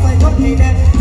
ไฟช็อตให้แน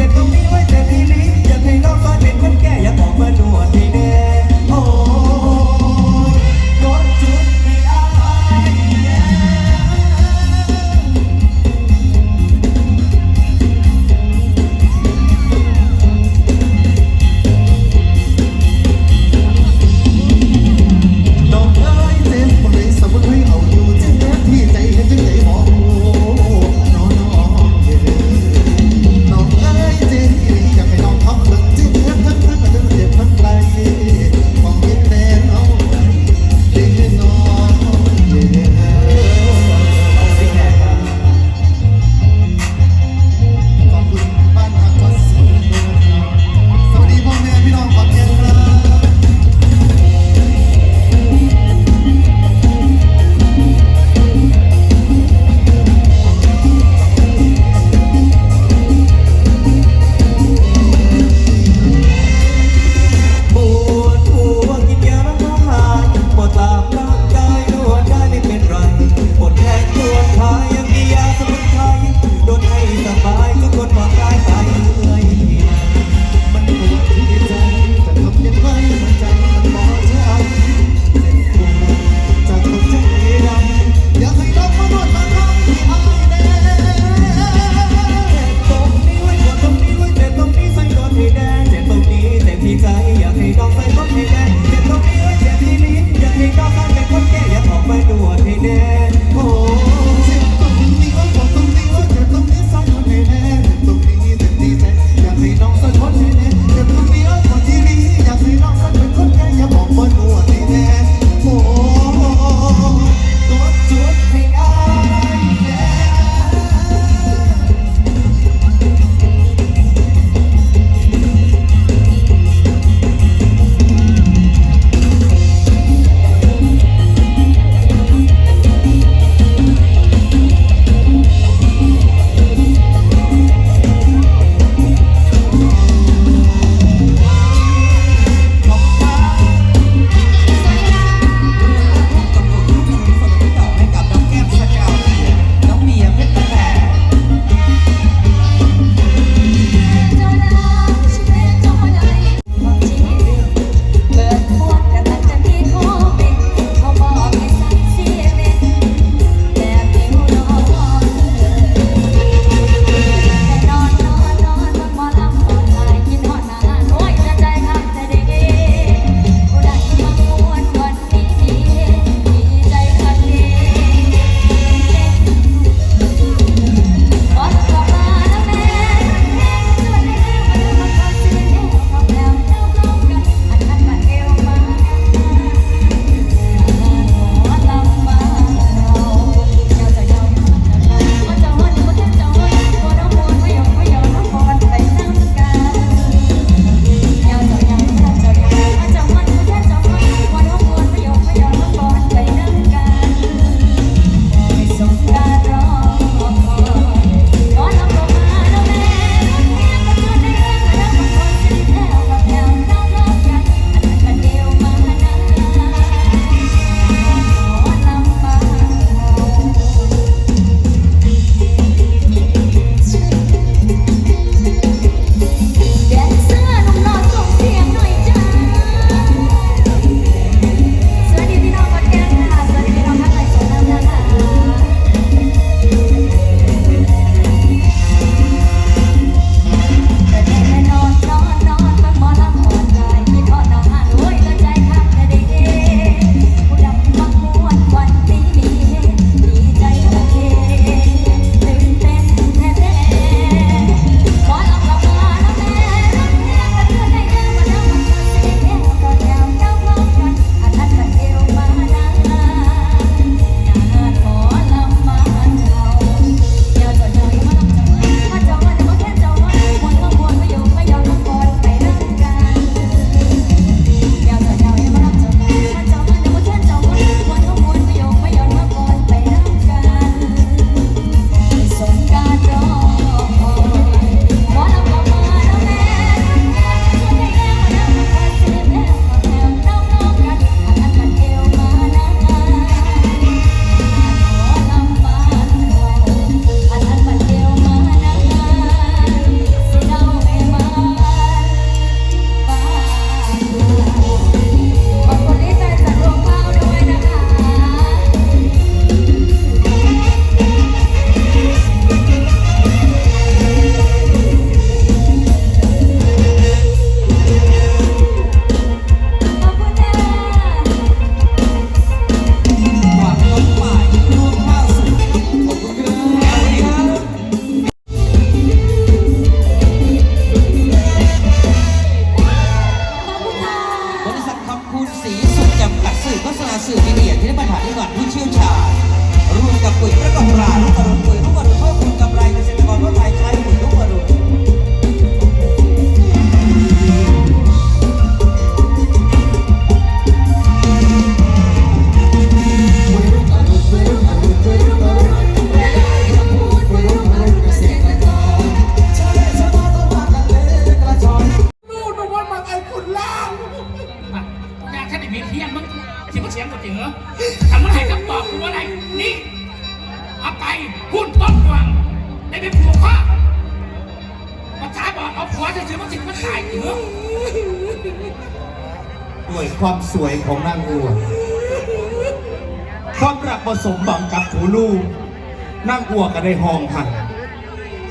นางอัวก็ได้ห้องหัน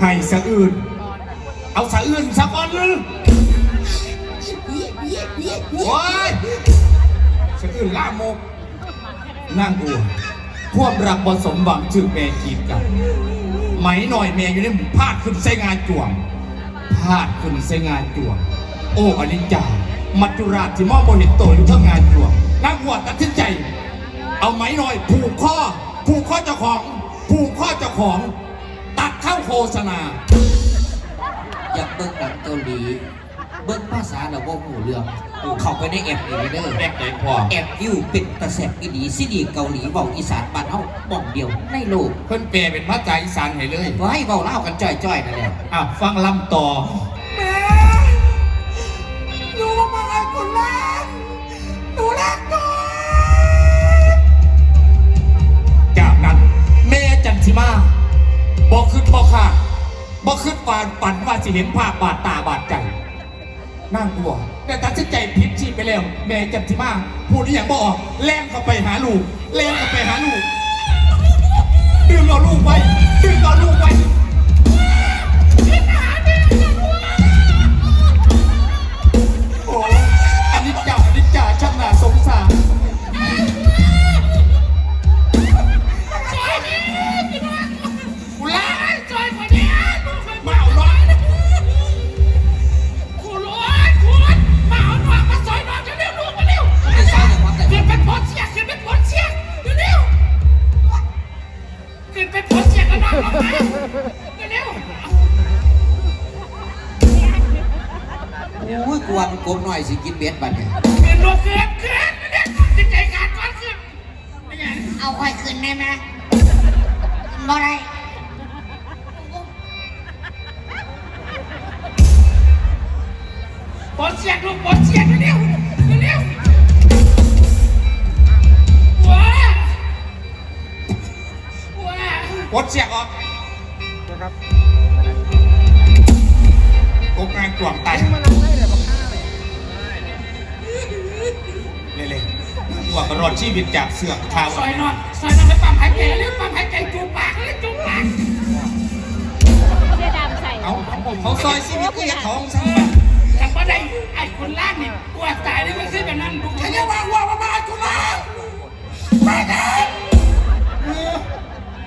ให้สะอื่น เอาสะอื่นสักวันนึงโอ้ยสะอื่นล่ามกนางอัวกความรักผสมบังชื่อแม่กีดกัน ไหมหน่อยแม่อยู่ในหมู่พาดขึ้นใส่งานจวงพาดขึ้นใส่งานจวง โอ้อนิจจามัจจุราชที่มอบบเห็นโตอยู่ทั้งงานจวงนางหัวตัดสินใจ เอาไหมหน่อยผูกข้อผูกข้อเจ้าของ ผูกข้อเจ้าของ ตัดเข้าโฆษณา อยากเบิ่งหนังเกาหลี เบิ่งภาษาเราว่าหูเรื่อง เข้าไปในแอปนี่เด้อแอกไหนพอแอปวิวเป็นตะแสบอีดีซีดีเกาหลีเว้าอีสานบ้านเฮาบ้องเดียวในโลก เพิ่นแปลเป็นภาษาอีสานให้เลยไว้เว้าเล่าวกันจ้อยๆนั่นแหละอะฟังลำต่อ ปานฝันว่าสิเห็นภาพบาดตาบาดใจน่ากลัว แต่ตัดสินใจผิดชีพไปแล้ว แม่จันทิมาพูดอย่างบออกแล่นเข้าไปหาลูกแล่นเข้าไปหาลูกดึงเอาลูกไว้ดึงเอาลูกไว้ อยสิกินเบ็ดบัดเนี่ย กว่ากระรอดชีวิตจากเสือกข่าวซอยนอนซอยนอนไปปั๊มหายใจเร็วปั๊มหายใจจูบปากเลยจูบปากเสื้อดำใส่เอาเขาซอยชีวิตก็อยากของซะจำว่าได้ไอ้คนล่างนี่กลัวตายเลยมันขึ้นแบบนั้นดูแค่นี้ว่าว่าว่ามาไอ้คนรักไปไหน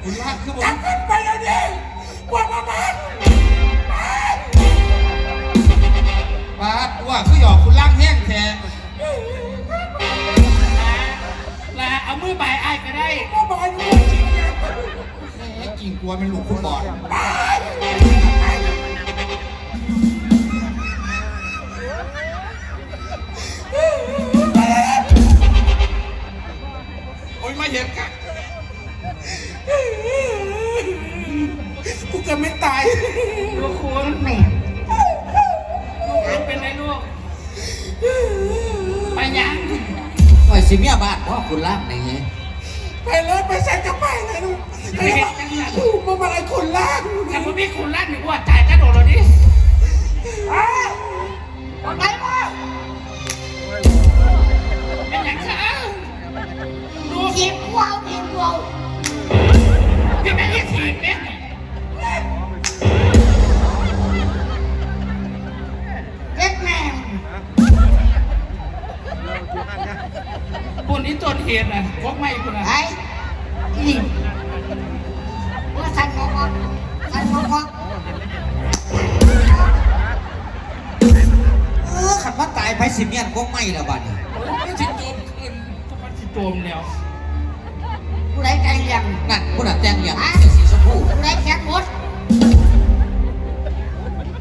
คุณลากขึ้นบจับนขึ้นไปเลยดิว่ามามันปาดว่าคือหยอกคุณลากแห้งแท้ เอามือใบไอ้ก็ได้ว่ามาไอ้คนรักแม่กิ่งกลัวเป็นลูกคุณบอดโคุณล่างไหนไงไปเลยไปใส่กระเป๋าเลยลูกไอ้ลูกมามาไอ้คนรักแต่พอพี่คุณล่างหนึ่งว่าตายกระโดดเลยดิอ้าวไปมาเป็นอย่างคะลูกเจ็บหัวเจ็บหัวพี่ไม่ได้ถีบเนี่ยเจ็บแม่ นี่ต้นเหตุน่ะพกไม่คุณน่ะไอ้นี่ว่าสั่นงงสั่นงงออขันว่าตายไปสิเมียนพกไม่ละบ้านนี่ก็จิตโจมขึ้นมันจิตโจมแล้วผู้ใดแจงยังนั่นผู้ในแจงยังสีชมพูผู้ใดแจงหมด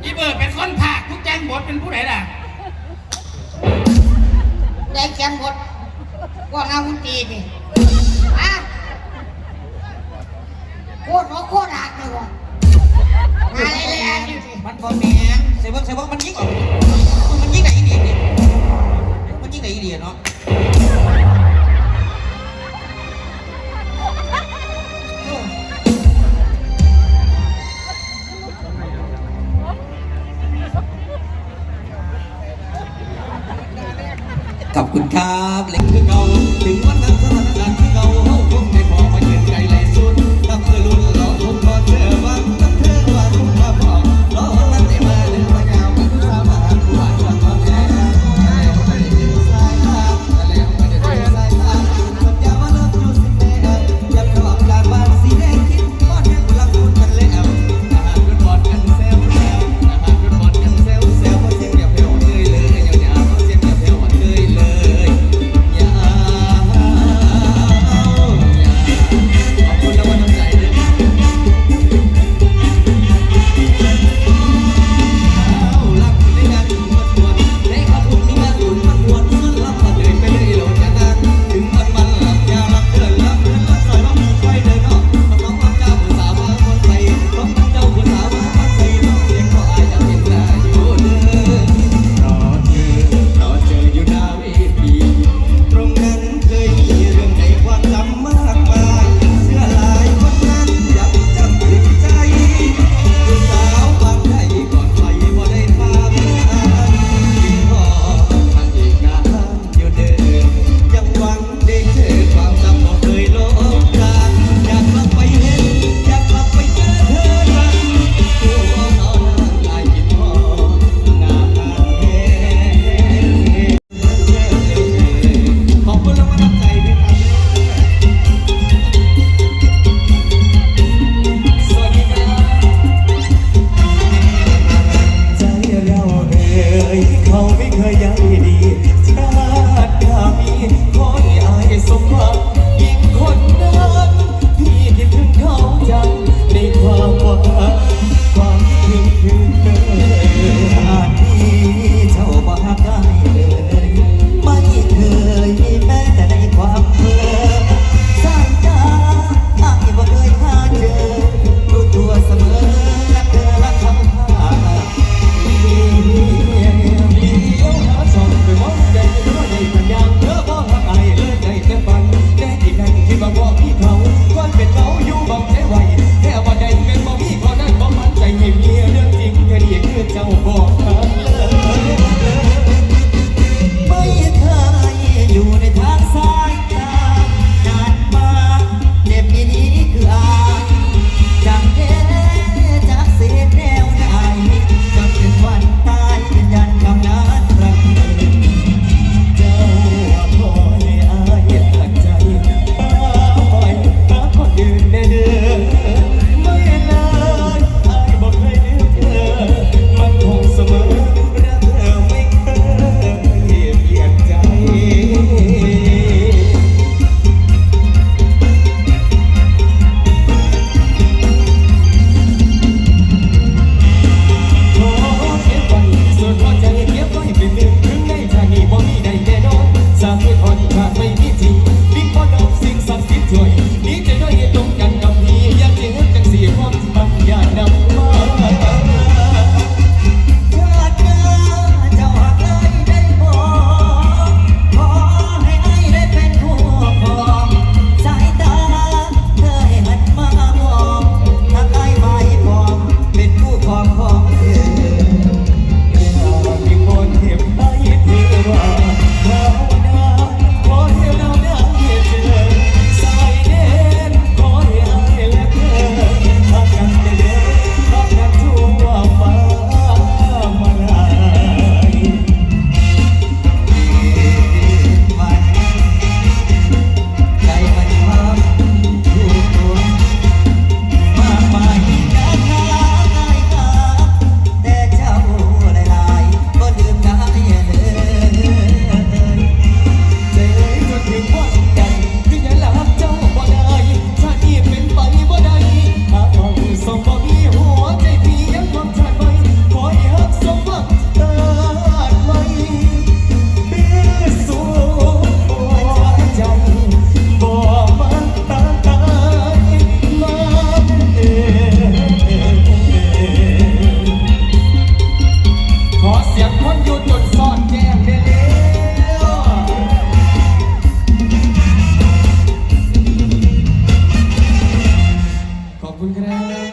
อีเบอร์เป็นคนผักผู้แจงหมดเป็นผู้ใดล่ะได้แจงหมด พวกเราตีดิอะโคตร้องโคตรหักเลยวะมาเลยเลยนดิมันบอมแมนเซเว่นเซเว่นมันยิงออก